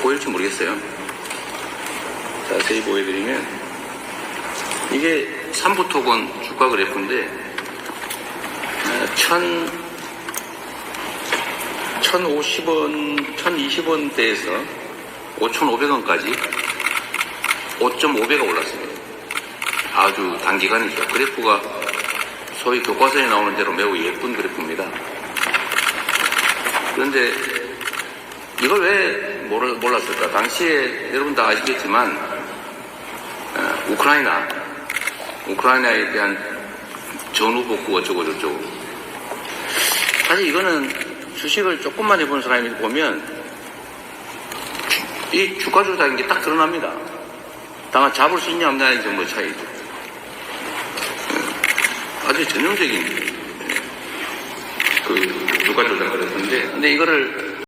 보일지 모르겠어요. 자세히 보여드리면 이게 3부 토건 주가 그래프인데 어, 1000 1050원, 1020원대에서 5,500원까지 5.5배가 올랐습니다. 아주 단기간이죠. 그래프가 소위 교과서에 나오는 대로 매우 예쁜 그래프입니다. 그런데 이걸 왜 몰- 몰랐을까? 당시에 여러분 다 아시겠지만 어, 우크라이나 우크라이나에 대한 전후 복구 어쩌고 저쩌고 사실 이거는 주식을 조금만 해본 사람이 보면 이 주가 조작인 게 딱 드러납니다. 다만 잡을 수 있냐 없냐의 정도 차이죠. 예, 아주 전형적인 예, 그 주가 조작을 했는데 근데 이거를